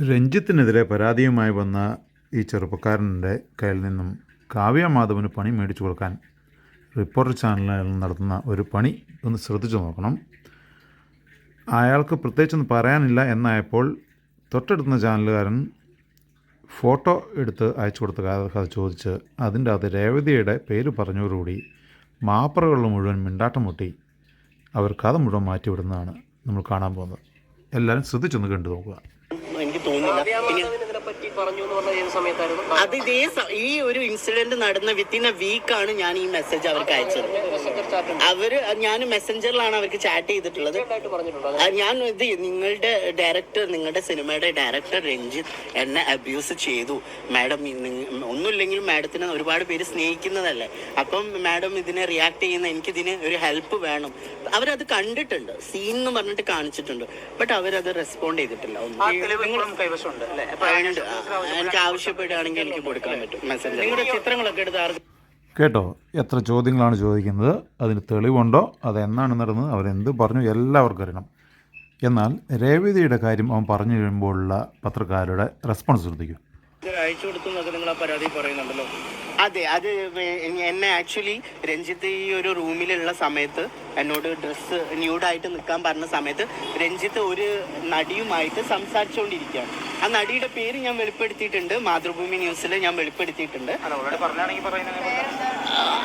രഞ്ജിത്തിനെതിരെ പരാതിയുമായി വന്ന ഈ ചെറുപ്പക്കാരന്റെ കയ്യിൽ നിന്നും കാവ്യ മാധവന് പണി മേടിച്ചു കൊടുക്കാൻ റിപ്പോർട്ടർ ചാനലിൽ നടത്തുന്ന ഒരു പണി ഒന്ന് ശ്രദ്ധിച്ചു നോക്കണം. അയാൾക്ക് പ്രത്യേകിച്ചൊന്നും പറയാനില്ല എന്നായപ്പോൾ തൊട്ടടുത്ത ചാനലുകാരൻ ഫോട്ടോ എടുത്ത് അയച്ചു കൊടുത്ത കഥ ചോദിച്ച് അതിന്റെ അകത്ത് രേവതിയുടെ പേര് പറഞ്ഞതോടുകൂടി മാപ്പറകളിൽ മുഴുവൻ മിണ്ടാട്ടം മുട്ടി. അവർ കഥ മുഴുവൻ മാറ്റിവിടുന്നതാണ് നമ്മൾ കാണാൻ പോകുന്നത്. എല്ലാവരും ശ്രദ്ധിച്ചൊന്ന് കണ്ടു നോക്കുക. തോന്നുന്നില്ല പിന്നെ ഇതിനെപ്പറ്റി പറഞ്ഞു എന്ന് പറഞ്ഞ ഏത് സമയത്തായിരുന്നു? അത് ഇതേ ഈ ഒരു ഇൻസിഡന്റ് നടന്ന വിത്തിൻ എ ആണ് ഞാൻ ഈ മെസ്സേജ് അവർക്ക് അയച്ചത്. അവർ ഞാൻ മെസ്സഞ്ചറിലാണ് അവർക്ക് ചാറ്റ് ചെയ്തിട്ടുള്ളത്. ഞാൻ ഇത് നിങ്ങളുടെ ഡയറക്ടർ നിങ്ങളുടെ സിനിമയുടെ ഡയറക്ടർ രഞ്ജിത്ത് എന്നെ അബ്യൂസ് ചെയ്തു. മാഡം ഒന്നുമില്ലെങ്കിലും മാഡത്തിന് ഒരുപാട് പേര് സ്നേഹിക്കുന്നതല്ലേ? അപ്പം മാഡം ഇതിനെ റിയാക്ട് ചെയ്യുന്ന എനിക്ക് ഇതിന് ഒരു ഹെൽപ്പ് വേണം. അവരത് കണ്ടിട്ടുണ്ട്. സീൻ എന്ന് പറഞ്ഞിട്ട് കാണിച്ചിട്ടുണ്ട്. ബട്ട് അവരത് റെസ്പോണ്ട് ചെയ്തിട്ടില്ല. ഉണ്ട്. എനിക്ക് ആവശ്യപ്പെടുകയാണെങ്കിൽ എനിക്ക് കൊടുക്കാൻ പറ്റും. മെസ്സേജ് നിങ്ങളുടെ ചിത്രങ്ങളൊക്കെ എടുത്ത് ആർക്ക് കേട്ടോ എത്ര ചോദ്യങ്ങളാണ് ചോദിക്കുന്നത്? അതിന് തെളിവുണ്ടോ? അത് എന്നാണ് നടന്നത്? അവരെന്ത് പറഞ്ഞു? എല്ലാവർക്കും അറിയണം. എന്നാൽ രേവതിയുടെ കാര്യം അവൻ പറഞ്ഞു കഴിയുമ്പോഴുള്ള പത്രക്കാരുടെ റെസ്പോൺസ് ശ്രദ്ധിക്കും. അയച്ചു കൊടുത്തു എന്നൊക്കെ നിങ്ങൾ ആ പരാതി പറയുന്നുണ്ടല്ലോ. അതെ അത് എന്നെ ആക്ച്വലി രഞ്ജിത്ത് ഈ ഒരു റൂമിലുള്ള സമയത്ത് എന്നോട് ഡ്രസ്സ് ന്യൂഡായിട്ട് നിൽക്കാൻ പറഞ്ഞ സമയത്ത് രഞ്ജിത്ത് ഒരു നടിയുമായിട്ട് സംസാരിച്ചുകൊണ്ടിരിക്കുകയാണ്. ആ നടിയുടെ പേര് ഞാൻ വെളിപ്പെടുത്തിയിട്ടുണ്ട്. മാതൃഭൂമി ന്യൂസിൽ ഞാൻ വെളിപ്പെടുത്തിയിട്ടുണ്ട്.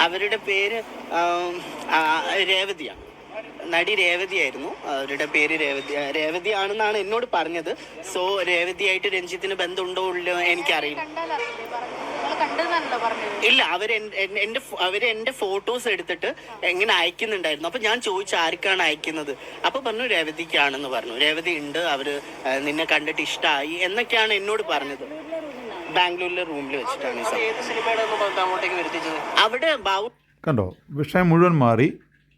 അവരുടെ പേര് രേവതിയാണ് നടി രേവതിയായിരുന്നു. അവരുടെ പേര് രേവതി രേവതി ആണെന്നാണ് എന്നോട് പറഞ്ഞത്. സോ രേവതിയായിട്ട് രഞ്ജിത്തിന് ബന്ധമുണ്ടോ ഇല്ലയോ എനിക്കറിയില്ല. പറഞ്ഞത്. ഇല്ല അവർ എന്റെ അവർ എന്റെ ഫോട്ടോസ് എടുത്തിട്ട് എങ്ങനെ അയക്കുന്നുണ്ടായിരുന്നു. അപ്പൊ ഞാൻ ചോദിച്ചു ആർക്കാണ് അയക്കുന്നത്. അപ്പൊ പറഞ്ഞു രേവതിക്കാണെന്ന് പറഞ്ഞു. രേവതി ഉണ്ട് അവർ നിന്നെ കണ്ടിട്ട് ഇഷ്ടമായി എന്നൊക്കെയാണ് എന്നോട് പറഞ്ഞത്. ബാംഗ്ലൂരിലെ റൂമിൽ വെച്ചിട്ടാണ് അവിടെ കണ്ടോ വിഷയം മുഴുവൻ മാറി.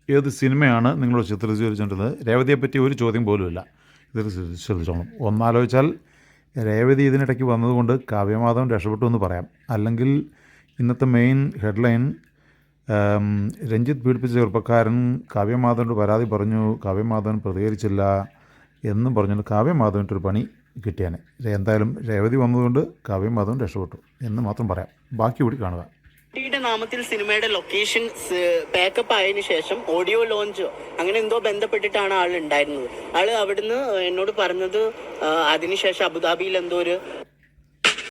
ഏത് സിനിമയാണ് നിങ്ങളോട് ചിത്രീകരിച്ചിട്ടുള്ളത് രേവതിയെ പറ്റി ഒരു ചോദ്യം പോലുമില്ല. ഇത് ശ്രദ്ധി- ശ്രദ്ധിച്ചോളണം ഒന്നാലോചിച്ചാൽ രേവതി ഇതിനിടയ്ക്ക് വന്നതുകൊണ്ട് കാവ്യമാധവൻ രക്ഷപ്പെട്ടു എന്ന് പറയാം. അല്ലെങ്കിൽ ഇന്നത്തെ മെയിൻ ഹെഡ്ലൈൻ രഞ്ജിത്ത് പീഡിപ്പിച്ച ചെറുപ്പക്കാരൻ കാവ്യമാധവനോട് പരാതി പറഞ്ഞു കാവ്യമാധവൻ പ്രതികരിച്ചില്ല എന്നും പറഞ്ഞുകൊണ്ട് കാവ്യമാധവന്റെ ഒരു പണി കിട്ടിയാനെ. എന്തായാലും രേവതി വന്നതുകൊണ്ട് കാവ്യമാധവൻ രക്ഷപ്പെട്ടു എന്ന് മാത്രം പറയാം. ബാക്കി കൂടി കാണുക. കുട്ടിയുടെ നാമത്തിൽ സിനിമയുടെ ലൊക്കേഷൻ പാക്കപ്പ് ആയതിനു ശേഷം ഓഡിയോ ലോഞ്ച് അങ്ങനെ എന്തോ ബന്ധപ്പെട്ടിട്ടാണ് ആൾ ഉണ്ടായിരുന്നത്. ആൾ അവിടുന്ന് എന്നോട് പറഞ്ഞത് അതിനുശേഷം അബുദാബിയിൽ എന്തോ ഒരു